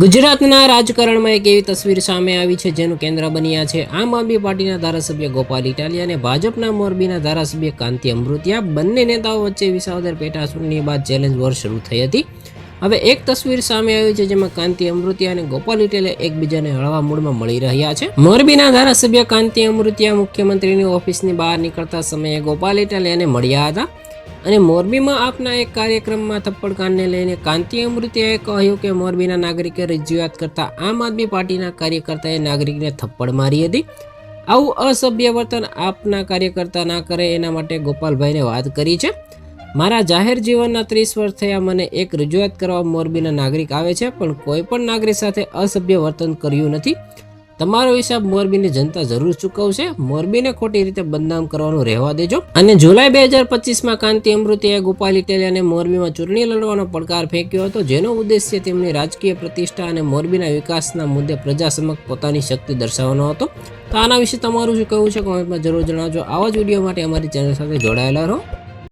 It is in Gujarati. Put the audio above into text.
ગુજરાતના રાજકારણમાં એક એવી તસવીર સામે આવી છે, જેનું કેન્દ્ર બન્યા છે. આમ આદમી પાર્ટીના ધારાસભ્ય ગોપાલ ઇટાલિયા અને ભાજપના મોરબીના ધારાસભ્ય કાંતિ અમૃતિયા બંને નેતાઓ વચ્ચે વિસાવદર પેટા ચૂંટણી બાદ ચેલેન્જ વોર શરૂ થઈ હતી. હવે એક તસવીર સામે આવી છે, જેમાં કાંતિ અમૃતિયા અને ગોપાલ ઇટાલિયા એકબીજાને હળવા મૂડમાં મળી રહ્યા છે. મોરબીના ધારાસભ્ય કાંતિ અમૃતિયા મુખ્યમંત્રીની ઓફિસની બહાર નીકળતા સમયે ગોપાલ ઇટાલિયાને મળ્યા હતા. અને મોરબીમાં આપના એક કાર્યક્રમમાં થપ્પડકાંડને લઈને કાંતિ અમૃતિયાએ કહ્યું કે મોરબીના નાગરિકે રજૂઆત કરતા આમ આદમી પાર્ટીના કાર્યકર્તાએ નાગરિકને થપ્પડ મારી હતી. આવું અસભ્ય વર્તન આપના કાર્યકર્તા ના કરે એના માટે ગોપાલભાઈને વાત કરી છે. મારા જાહેર જીવનના ત્રીસ વર્ષ થયા મને એક રજૂઆત કરવા મોરબીના નાગરિક આવે છે, પણ કોઈ પણ નાગરિક સાથે અસભ્ય વર્તન કર્યું નથી. તમારો હિસાબ મોરબીની જનતા જરૂર ચૂકવશે. મોરબીને ખોટી રીતે બદનામ કરવાનું રહેવા દેજો. અને જુલાઈ બે હજાર પચીસમાં કાંતિ અમૃતિએ ગોપાલ ઇટેલિયાને મોરબીમાં ચૂંટણી લડવાનો પડકાર ફેંક્યો હતો, જેનો ઉદ્દેશ્ય તેમની રાજકીય પ્રતિષ્ઠા અને મોરબીના વિકાસના મુદ્દે પ્રજા સમક્ષ પોતાની શક્તિ દર્શાવવાનો હતો. તો આના વિશે તમારું શું કહેવું છે? કોમેન્ટમાં જરૂર જણાવજો. આવા જ વીડિયો માટે અમારી ચેનલ સાથે જોડાયેલા રહો.